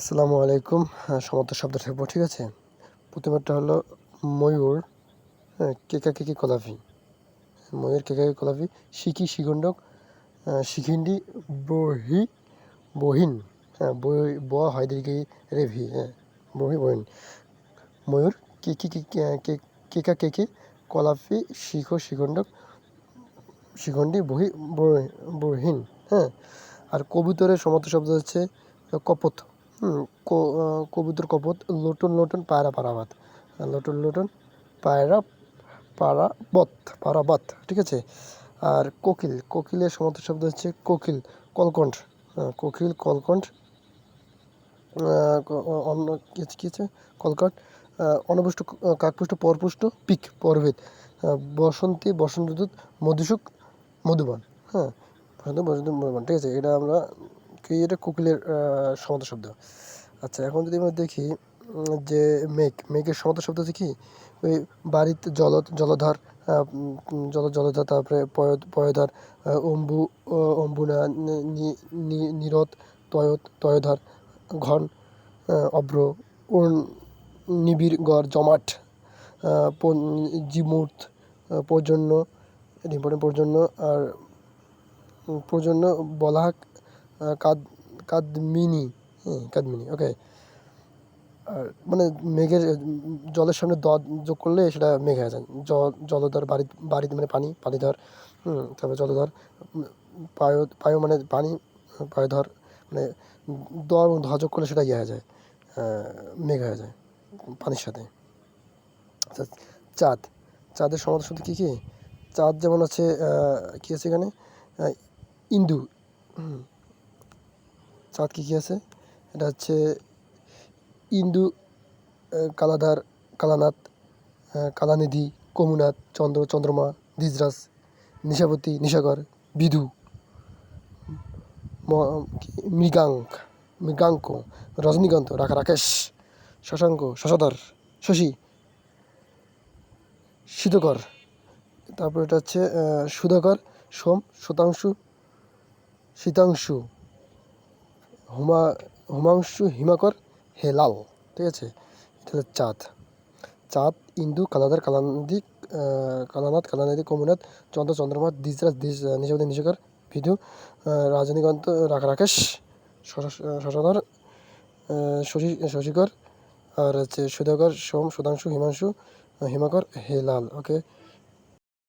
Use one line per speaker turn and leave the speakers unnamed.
আসসালামু আলাইকুম। হ্যাঁ সমর্থ শব্দ থাকব, ঠিক আছে? প্রথমেরটা হলো ময়ূর হ্যাঁ কেকা কেকি কলাফি ময়ূর কেকা কেকি কলাফি শিখি শিগণ্ডক শিখিন্ডি, বহি, বহিন হ্যাঁ বই, ব হয় রেভি হ্যাঁ বহি, বহিন। ময়ূর, কেকি কেকা কেকে কলাফি শিখো শিখণ্ডক শিখণ্ডি বহি, বহিন হ্যাঁ। আর কবুতরের সমর্থ শব্দ হচ্ছে কপথ কবুতর কপত লোটন লোটন পায়রা পারাবাত লোটন লোটন পায়রা পারাবত পারাবাত ঠিক আছে? আর কোকিল, কোকিলের সমর্থ শব্দ হচ্ছে কোকিল, কলকণ্ঠ। কোকিল, কলকণ্ঠ অন্য কী আছে কলকণ্ঠ অনপুষ্ট, কাকপুষ্ট, পরপুষ্ট, পিক, পরভেদ। বসন্তী, বসন্তদূত মধুসুক মধুবন। হ্যাঁ বসন্ত, মধুবান, ঠিক আছে? এটা আমরা কি এটা কোকিলের সমর্থ শব্দ। আচ্ছা এখন যদি আমরা দেখি যে মেঘ, মেঘের সমতা শব্দ হচ্ছে কি? ওই বাড়িতে জল, জলধার জল, জলধার, তারপরে পয় পয়ধার অম্বু অম্বুনা নিরত তয়ত, তয়ধার, ঘন অভ্র নিবিড়, গড়, জমাট জিমুর্ত পর্জন্য ইম্পর্টেন্ট পর্জন্য, আর প্রজন্য, বলাহাক কাদ, কাদমিনি হুম কাদমিনি ওকে আর মানে মেঘের, জলের সামনে দ, যোগ করলে সেটা মেঘ হয়ে যায়। জলধর, বাড়ি, বাড়িতে মানে পানি, পানিধর, হুম, তারপরে জলধর, পায় পায় মানে পানি, পায়ধর মানে দ এবং ধ যোগ করলে সেটা ইয়ে হয়ে যায় মেঘ হয়ে যায়, পানির সাথে। আচ্ছা চাঁদ, চাঁদের সমাধান শুধু কী কী? চাঁদ যেমন আছে কী আছে এখানে? ইন্দু চাঁদ কী কী আছে? এটা হচ্ছে ইন্দু কালাধার, কালানাথ কালানিধি, কমুনাথ, চন্দ্র, চন্দ্রমা, দ্বিজরাজ, নিশাপতি নিশাকর বিধু মৃগাঙ্ক মৃগাঙ্ক, রজনীকান্ত, রাখা রাকেশ, শশাঙ্ক, শশধর, শশী, শীতকর, তারপর এটা হচ্ছে সুধাকর, সোম শতাংশু শীতাংশু। হুমা, হুমাংশু হিমাকর হেলাল ঠিক আছে? এটা হচ্ছে চাঁদ। চাঁদ, ইন্দু, কালাদার, কালানদি কালানাথ, কালানদি কমুনাথ চন্দ্র চন্দ্রমা দ্বিজরাজ, দ্বিজ নিশাবতী নিশাকর বিধু রজনীকান্ত রাকেশ শশাধর শশী, শশীকর, আর হচ্ছে সুধাকর, সোম, সুধাংশু, হিমাংশু, হিমাকর হেলাল ওকে